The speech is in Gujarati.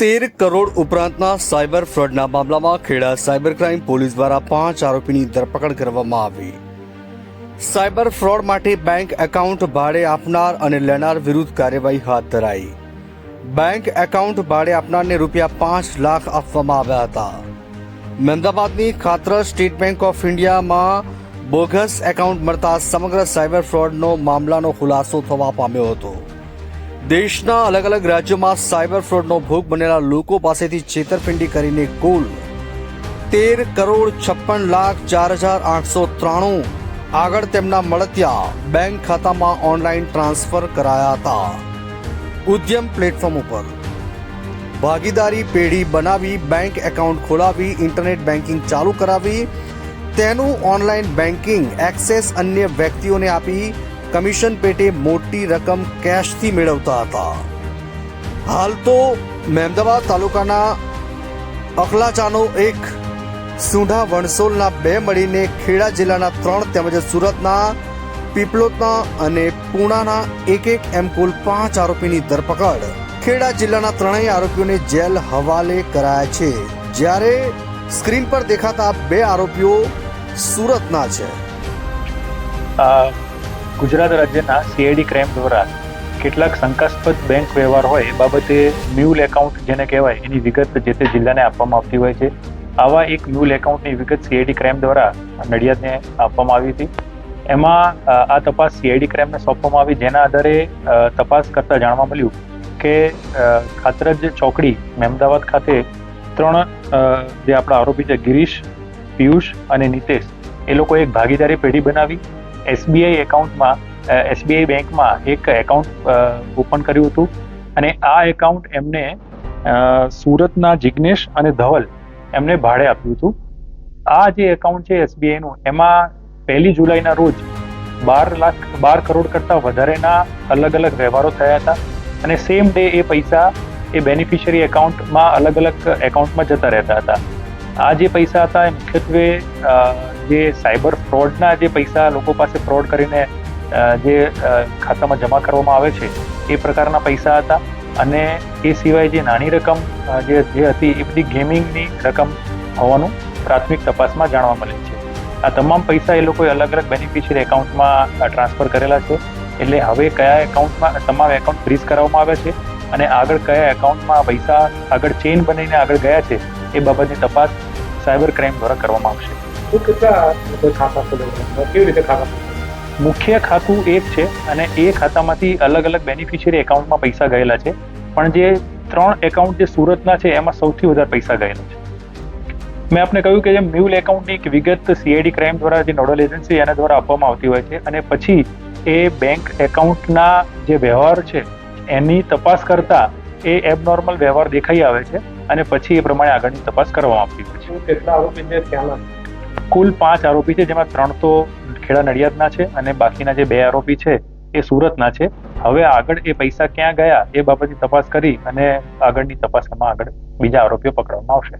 તેર કરોડ ઉપરાંતના સાયબર ફ્રોડના મામલામાં ખેડા સાયબર ક્રાઇમ પોલીસ દ્વારા પાંચ આરોપીની ધરપકડ કરવામાં આવી. સાયબર ફ્રોડ માટે બેંક એકાઉન્ટ ભાડે આપનાર અને લેનાર વિરુદ્ધ કાર્યવાહી હાથ ધરાઈ. બેંક એકાઉન્ટ ભાડે આપનારને રૂપિયા પાંચ લાખ આપવામાં આવ્યા હતા. મહેમદાબાદની ખાતર સ્ટેટ બેંક ઓફ ઇન્ડિયામાં બોગસ એકાઉન્ટ મળતા સમગ્ર સાયબર ફ્રોડનો મામલાનો ખુલાસો થવા પામ્યો હતો. દેશના અલગ અલગ રાજ્યોમાં સાયબર ફ્રોડનો ભોગ બનેલા લોકો પાસેથી છેતરપિંડી કરીને કુલ તેર કરોડ છપ્પન લાખ ચાર હજાર આઠસો ત્રાણું. આગળ તેમના મળતિયા બેંક ખાતામાં ઓનલાઈન ટ્રાન્સફર કરાયા હતા. ઉદ્યમ પ્લેટફોર્મ ઉપર ભાગીદારી પેઢી બનાવી બેંક એકાઉન્ટ ખોલાવી, ઇન્ટરનેટ બેન્કિંગ ચાલુ કરાવી, તેનું ઓનલાઈન બેન્કિંગ એક્સેસ અન્ય વ્યક્તિઓને આપી કમિશન પેટે મોટી રકમ કેશથી મેળવતા હતા. હાલ તો મહેમદાવાદ તાલુકાના અખલાચાનો એક સુંઢા વણસોલના બે મળીને ખેડા જિલ્લાના ત્રણ તેમજ સુરતના, પીપલોદના અને પૂણાના એક એક એમ કુલ પાંચ આરોપીની ધરપકડ. ખેડા જિલ્લાના ત્રણેય આરોપીઓને જેલ હવાલે કરાયા છે. જ્યારે સ્ક્રીન પર દેખાતા બે આરોપીઓ સુરતના છે. ગુજરાત રાજ્યના સીઆઈડી ક્રાઇમ દ્વારા કેટલાક શંકાસ્પદ બેંક વ્યવહાર હોય એ બાબતે મ્યુલ એકાઉન્ટ જેને કહેવાય, એની વિગત જે તે જિલ્લાને આપવામાં આવતી હોય છે. આવા એક મ્યુલ એકાઉન્ટની વિગત સીઆઈડી ક્રાઇમ દ્વારા નડિયાદને આપવામાં આવી હતી. એમાં આ તપાસ સીઆઈડી ક્રાઇમને સોંપવામાં આવી, જેના આધારે તપાસ કરતા જાણવા મળ્યું કે ખાતરજ ચોકડી, મહેમદાવાદ ખાતે ત્રણ જે આપણા આરોપી છે, ગિરીશ, પિયુષ અને નિતેશ, એ લોકો એક ભાગીદારી પેઢી બનાવી એસબીઆઈ એકાઉન્ટમાં એસબીઆઈ બેંકમાં એક એકાઉન્ટ ઓપન કર્યું હતું. અને આ એકાઉન્ટ એમને સુરતના જિગ્નેશ અને ધવલ એમને ભાડે આપ્યું હતું. આ જે એકાઉન્ટ છે એસબીઆઈનું, એમાં પહેલી જુલાઈના રોજ બાર લાખ, બાર કરોડ કરતાં વધારેના અલગ અલગ વ્યવહારો થયા હતા. અને સેમ ડે એ પૈસા એ બેનિફિશિયરી એકાઉન્ટમાં અલગ અલગ એકાઉન્ટમાં જતા રહેતા હતા. આ જે પૈસા હતા એ મુખ્યત્વે જે સાયબર ફ્રોડના જે પૈસા લોકો પાસે ફ્રોડ કરીને જે ખાતામાં જમા કરવામાં આવે છે, એ પ્રકારના પૈસા હતા. અને એ સિવાય જે નાની રકમ જે જે હતી એ બધી ગેમિંગની રકમ હોવાનું પ્રાથમિક તપાસમાં જાણવા મળે છે. આ તમામ પૈસા એ લોકોએ અલગ અલગ બેનિફિશિયરી એકાઉન્ટમાં ટ્રાન્સફર કરેલા છે. એટલે હવે કયા એકાઉન્ટમાં તમામ એકાઉન્ટ ફ્રીઝ કરાવવામાં આવે છે અને આગળ કયા એકાઉન્ટમાં પૈસા આગળ ચેઇન બનીને આગળ ગયા છે, એ બાબતની તપાસ સાયબર ક્રાઇમ દ્વારા કરવામાં આવશે. કેટલા ખાતા કેવી રીતે ખાતા મુખ્ય ખાતું એક છે અને એ ખાતામાંથી અલગ અલગ બેનિફિશિયરી એકાઉન્ટમાં પૈસા ગયેલા છે. પણ જે ત્રણ એકાઉન્ટ જે સુરતના છે એમાં સૌથી વધારે પૈસા ગયેલા છે. મેં આપને કહ્યું કે જે મ્યુલ એકાઉન્ટની એક વિગત સીઆઈડી ક્રાઇમ દ્વારા જે નોડલ એજન્સી એના દ્વારા આપવામાં આવતી હોય છે અને પછી એ બેંક એકાઉન્ટના જે વ્યવહાર છે એની તપાસ કરતા એ એબનોર્મલ વ્યવહાર દેખાઈ આવે છે અને પછી એ પ્રમાણે આગળની તપાસ કરવામાં આવતી હોય છે. કેટલા આરોપી છે ત્યાંના કુલ પાંચ આરોપી છે જેમાં ત્રણ તો ખેડા નડિયાદના છે અને બાકીના જે બે આરોપી છે એ સુરતના છે. હવે આગળ એ પૈસા ક્યાં ગયા એ બાબતની તપાસ કરી અને આગળની તપાસમાં આગળ બીજા આરોપીઓ પકડવામાં આવશે.